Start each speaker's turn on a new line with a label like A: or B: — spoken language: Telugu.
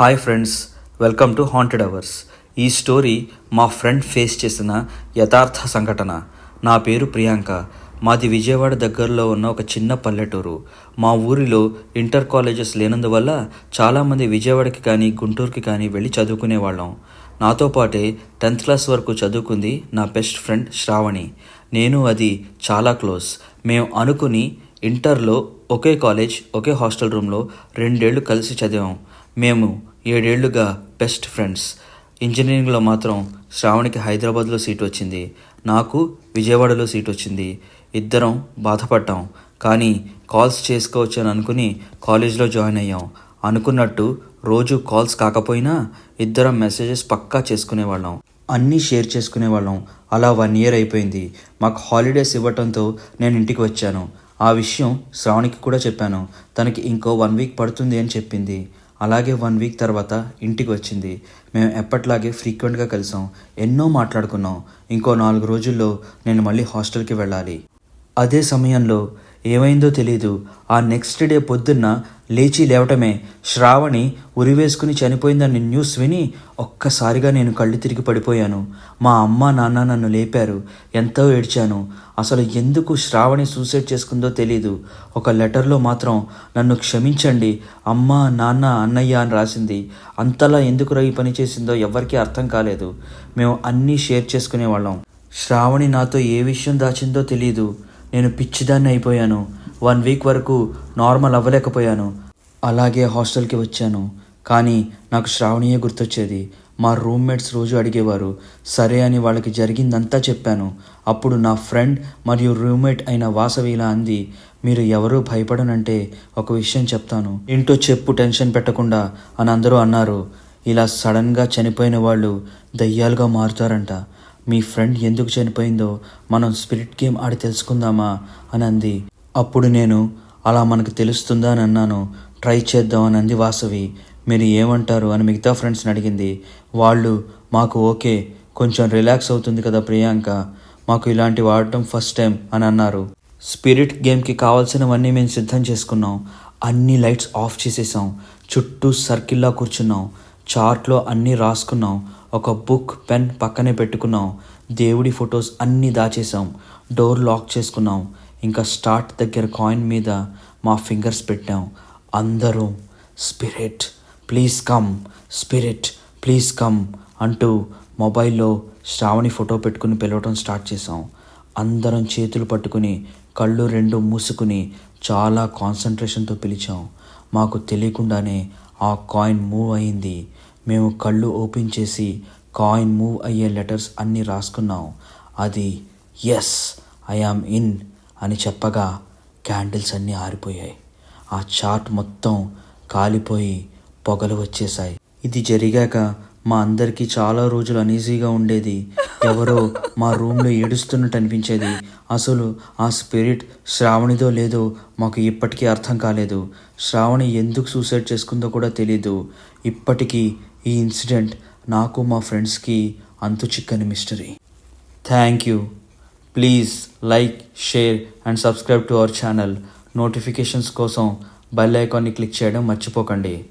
A: Hi friends welcome to haunted hours ఈ స్టోరీ మా ఫ్రెండ్ ఫేస్ చేసిన యథార్థ సంఘటన. నా పేరు ప్రియాంక. మాది విజయవాడ దగ్గరలో ఉన్న ఒక చిన్న పల్లెటూరు. మా ఊరిలో ఇంటర్ కాలేజెస్ లేనందువల్ల చాలామంది విజయవాడకి కానీ గుంటూరుకి కానీ వెళ్ళి చదువుకునే వాళ్ళం నాతో పాటే టెన్త్ క్లాస్ వరకు చదువుకుంది నా బెస్ట్ ఫ్రెండ్ శ్రావణి. నేను అది చాలా క్లోజ్. మేము అనుకుని ఇంటర్లో ఒకే కాలేజ్ ఒకే హాస్టల్ రూమ్లో రెండేళ్ళు కలిసి చదివాం. మేము ఏడేళ్ళుగా బెస్ట్ ఫ్రెండ్స్. ఇంజనీరింగ్లో మాత్రం శ్రావణికి హైదరాబాద్లో సీట్ వచ్చింది. నాకు విజయవాడలో సీట్ వచ్చింది. ఇద్దరం బాధపడ్డాం. కానీ కాల్స్ చేసుకోవచ్చు అని అనుకుని కాలేజ్లో జాయిన్ అయ్యాం. అనుకున్నట్టు రోజు కాల్స్ కాకపోయినా ఇద్దరం మెసేజెస్ పక్కా చేసుకునేవాళ్ళం. అన్నీ షేర్ చేసుకునేవాళ్ళం. అలా వన్ ఇయర్ అయిపోయింది. మాకు హాలిడేస్ ఇవ్వటంతో నేను ఇంటికి వచ్చాను. ఆ విషయం శ్రావణికి కూడా చెప్పాను. తనకి ఇంకో వన్ వీక్ పడుతుంది అని చెప్పింది. అలాగే వన్ వీక్ తర్వాత ఇంటికి వచ్చింది. మేము ఎప్పట్లాగే ఫ్రీక్వెంట్గా కలిసాం. ఎన్నో మాట్లాడుకున్నాం. ఇంకో నాలుగు రోజుల్లో నేను మళ్ళీ హాస్టల్కి వెళ్ళాలి. అదే సమయంలో ఏమైందో తెలియదు ఆ నెక్స్ట్ డే పొద్దున్న లేచి లేవటమే శ్రావణి ఉరివేసుకుని చనిపోయిందని న్యూస్ విని ఒక్కసారిగా నేను కళ్ళు తిరిగి పడిపోయాను. మా అమ్మ నాన్న నన్ను లేపారు. ఎంతో ఏడ్చాను. అసలు ఎందుకు శ్రావణి సూసైడ్ చేసుకుందో తెలీదు. ఒక లెటర్లో మాత్రం నన్ను క్షమించండి అమ్మ నాన్న అన్నయ్య అని రాసింది. అంతలా ఎందుకు ఈ పని చేసిందో ఎవరికీ అర్థం కాలేదు. మేము అన్నీ షేర్ చేసుకునేవాళ్ళం. శ్రావణి నాతో ఏ విషయం దాచిందో తెలీదు. నేను పిచ్చిదాన్ని అయిపోయాను. వన్ వీక్ వరకు నార్మల్ అవ్వలేకపోయాను. అలాగే హాస్టల్కి వచ్చాను. కానీ నాకు శ్రావణియే గుర్తొచ్చేది. మా రూమ్మేట్స్ రోజు అడిగేవారు సరే అని వాళ్ళకి జరిగిందంతా చెప్పాను. అప్పుడు నా ఫ్రెండ్ మరియు రూమ్మేట్ అయిన వాసవి ఇలా అంది మీరు ఎవరూ భయపడనంటే ఒక విషయం చెప్తాను. ఏంటో చెప్పు టెన్షన్ పెట్టకుండా అని అందరూ అన్నారు. ఇలా సడన్గా చనిపోయిన వాళ్ళు దయ్యాలుగా మారుతారంట. మీ ఫ్రెండ్ ఎందుకు చనిపోయిందో మనం స్పిరిట్ గేమ్ ఆడి తెలుసుకుందామా? అని అంది. అప్పుడు నేను అలా మనకు తెలుస్తుందా? అని అన్నాను. ట్రై చేద్దాం అని అంది వాసవి. మీరు ఏమంటారు? అని మిగతా ఫ్రెండ్స్ని అడిగింది. వాళ్ళు మాకు ఓకే కొంచెం రిలాక్స్ అవుతుంది కదా ప్రియాంక. మాకు ఇలాంటి వాడటం ఫస్ట్ టైం అని అన్నారు. స్పిరిట్ గేమ్కి కావాల్సినవన్నీ మేము సిద్ధం చేసుకున్నాం. అన్ని లైట్స్ ఆఫ్ చేసేసాం. చుట్టూ సర్కిల్లా కూర్చున్నాం. చార్ట్లో అన్నీ రాసుకున్నాం. ఒక బుక్ పెన్ పక్కనే పెట్టుకున్నాం. దేవుడి ఫొటోస్ అన్నీ దాచేసాం డోర్ లాక్ చేసుకున్నాం. ఇంకా స్టార్ట్ దగ్గర కాయిన్ మీద మా ఫింగర్స్ పెట్టాం. అందరూ spirit please come spirit please come అంటూ మొబైల్లో శ్రావణి ఫోటో పెట్టుకుని పిలవటం స్టార్ట్ చేసాం అందరం చేతులు పట్టుకుని కళ్ళు రెండు మూసుకుని చాలా కాన్సన్ట్రేషన్తో పిలిచాం. మాకు తెలియకుండానే ఆ కాయిన్ మూవ్ అయింది. మేము కళ్ళు ఓపెన్ చేసి కాయిన్ మూవ్ అయ్యే లెటర్స్ అన్నీ రాసుకున్నాం. అది ఎస్ ఐ ఇన్ అని చెప్పగా క్యాండిల్స్ అన్నీ ఆరిపోయాయి. ఆ చార్ట్ మొత్తం కాలిపోయి పొగలు వచ్చేసాయి ఇది జరిగాక మా అందరికీ చాలా రోజులు అనీజీగా ఉండేది. ఎవరో మా రూమ్లో ఏడుస్తున్నట్టు అనిపించేది. అసలు ఆ స్పిరిట్ శ్రావణిదో లేదో మాకు ఇప్పటికీ అర్థం కాలేదు. శ్రావణి ఎందుకు సూసైడ్ చేసుకుందో కూడా తెలీదు. ఇప్పటికీ ఈ ఇన్సిడెంట్ నాకు మా ఫ్రెండ్స్కి అంతు చిక్కని mystery. Thank you. Please like share and subscribe to our channel. Notifications కోసం బెల్ ఐకాన్ని క్లిక్ చేయడం మర్చిపోకండి.